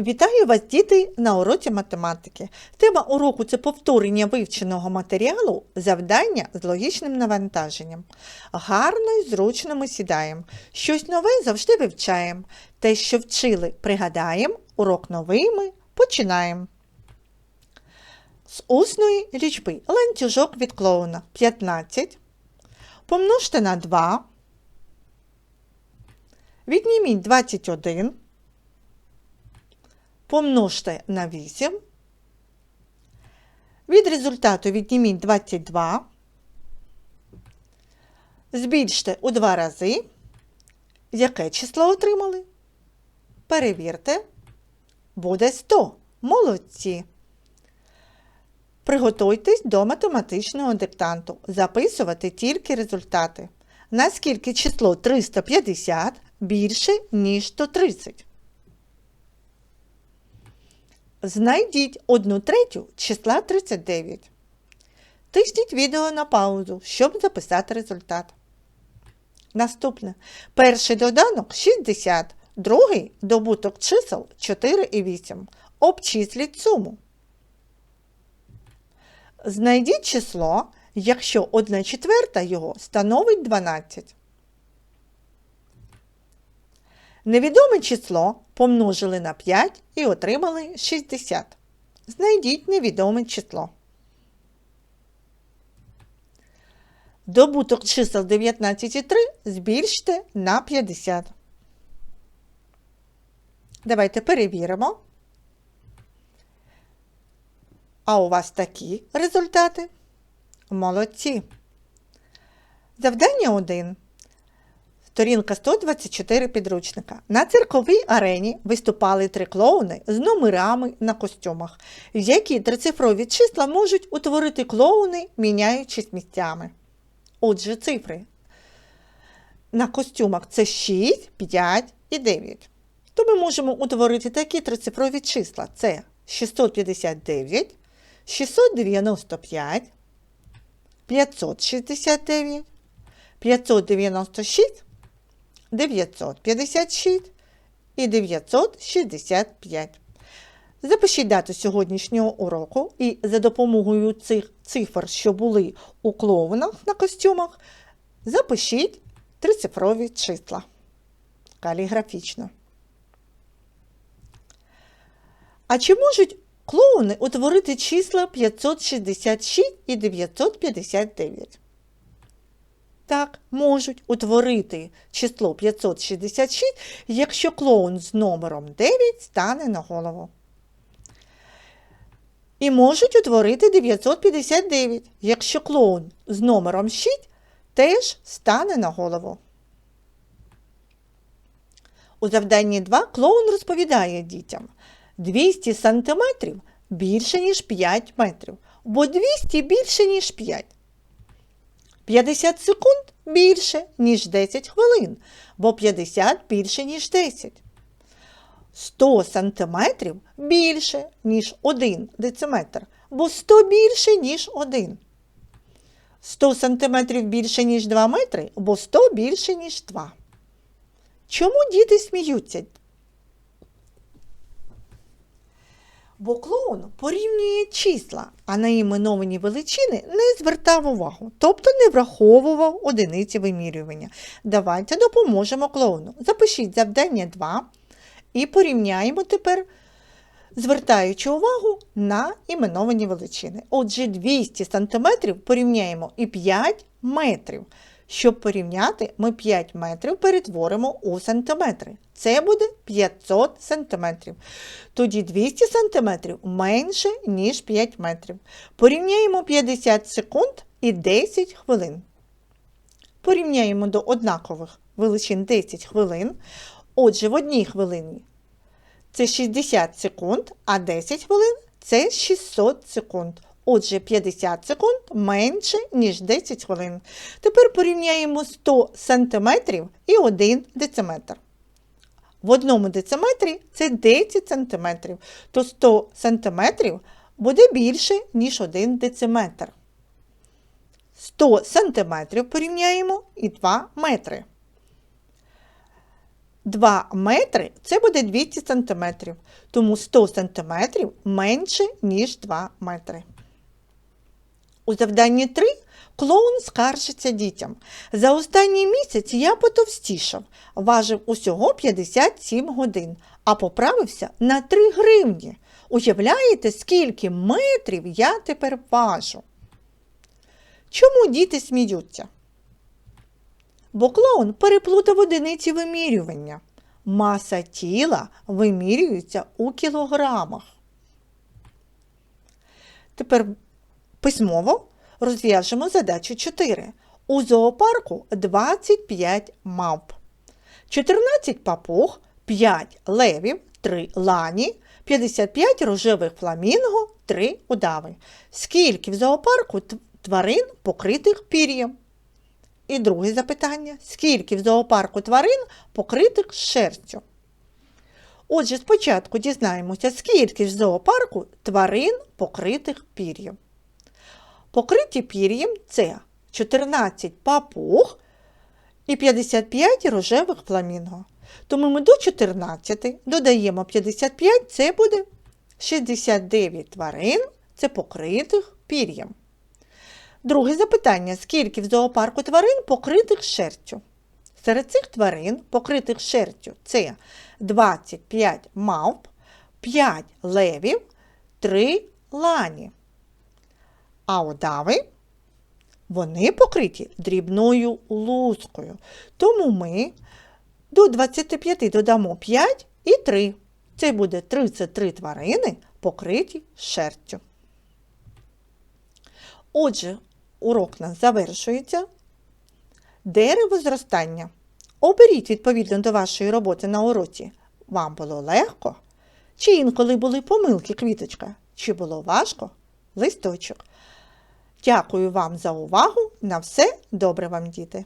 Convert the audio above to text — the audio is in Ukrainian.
Вітаю вас, діти, на уроці математики. Тема уроку це повторення вивченого матеріалу, завдання з логічним навантаженням. Гарно і зручно ми сідаємо. Щось нове завжди вивчаємо. Те, що вчили, пригадаємо, урок новий ми починаємо. З усної лічби ланцюжок від клоуна 15. Помножте на 2. Відніміть 21 помножте на 8. Від результату відніміть 22. Збільште у два рази. Яке число отримали? Перевірте. Буде 100. Молодці. Приготуйтесь до математичного диктанту. Записувати тільки результати. Наскільки число 350 більше, ніж 130? Знайдіть одну третю числа 39. Тисніть відео на паузу, щоб записати результат. Наступне. Перший доданок 60, другий добуток чисел 4 і 8. Обчисліть суму. Знайдіть число, якщо 1 четверта його становить 12. Невідоме число помножили на 5 і отримали 60. Знайдіть невідоме число. Добуток чисел 19 і 3 збільште на 50. Давайте перевіримо. А у вас такі результати? Молодці. Завдання 1. Сторінка 124 підручника. На цирковій арені виступали три клоуни з номерами на костюмах, які трицифрові числа можуть утворити клоуни, міняючись місцями. Отже, цифри на костюмах це 6, 5 і 9. То ми можемо утворити такі трицифрові числа: це 659, 695, 569, 596. 956 і 965. Запишіть дату сьогоднішнього уроку і за допомогою цих цифр, що були у клоунах на костюмах, запишіть трицифрові числа каліграфічно. А чи можуть клоуни утворити числа 566 і 959? Так, можуть утворити число 566, якщо клоун з номером 9 стане на голову. І можуть утворити 959, якщо клоун з номером 6 теж стане на голову. У завданні 2 клоун розповідає дітям 200 см більше, ніж 5 метрів, бо 200 більше, ніж 5. 50 секунд більше, ніж 10 хвилин, бо 50 більше, ніж 10. 100 сантиметрів більше, ніж 1 дециметр, бо 100 більше, ніж 1. 100 сантиметрів більше, ніж 2 метри, бо 100 більше, ніж 2. Чому діти сміються? Бо клоун порівнює числа, а на іменовані величини не звертав увагу, тобто не враховував одиниці вимірювання. Давайте допоможемо клоуну. Запишіть завдання 2 і порівняємо тепер, звертаючи увагу на іменовані величини. Отже, 200 см порівняємо і 5 метрів. Щоб порівняти, ми 5 метрів перетворимо у сантиметри. Це буде 500 сантиметрів. Тоді 200 сантиметрів менше, ніж 5 метрів. Порівняємо 50 секунд і 10 хвилин. Порівняємо до однакових величин 10 хвилин. Отже, в одній хвилині це 60 секунд, а 10 хвилин це 600 секунд. Отже, 50 секунд менше, ніж 10 хвилин. Тепер порівняємо 100 см і 1 дециметр. В одному дециметрі це 10 см, то 100 см буде більше, ніж 1 дециметр. 100 см порівняємо і 2 метри. 2 метри це буде 200 сантиметрів, тому 100 сантиметрів менше, ніж 2 метри. У завданні 3 клоун скаржиться дітям. За останній місяць я потовстішав, важив усього 57 годин, а поправився на 3 гривні. Уявляєте, скільки метрів я тепер важу? Чому діти сміються? Бо клоун переплутав одиниці вимірювання. Маса тіла вимірюється у кілограмах. Тепер письмово розв'яжемо задачу 4. У зоопарку 25 мавп, 14 папуг, 5 левів, 3 лані, 55 рожевих фламінго, 3 удави. Скільки в зоопарку тварин покритих пір'ям? І друге запитання: скільки в зоопарку тварин покритих шерстю? Отже, спочатку дізнаємося, скільки в зоопарку тварин покритих пір'ям. Покриті пір'ям це 14 папуг і 55 рожевих фламінго. Тому ми до 14 додаємо 55, це буде 69 тварин, це покритих пір'ям. Друге запитання: скільки в зоопарку тварин покритих шерстю? Серед цих тварин, покритих шерстю, це 25 мавп, 5 левів, 3 лані. А удави вони покриті дрібною лускою. Тому ми до 25 додамо 5 і 3. Це буде 33 тварини, покриті шерстю. Отже, урок нас завершується. Дерево зростання. Оберіть відповідно до вашої роботи на уроці. Вам було легко? Чи інколи були помилки, квіточка? Чи було важко? Листочок. Дякую вам за увагу. На все добре вам, діти!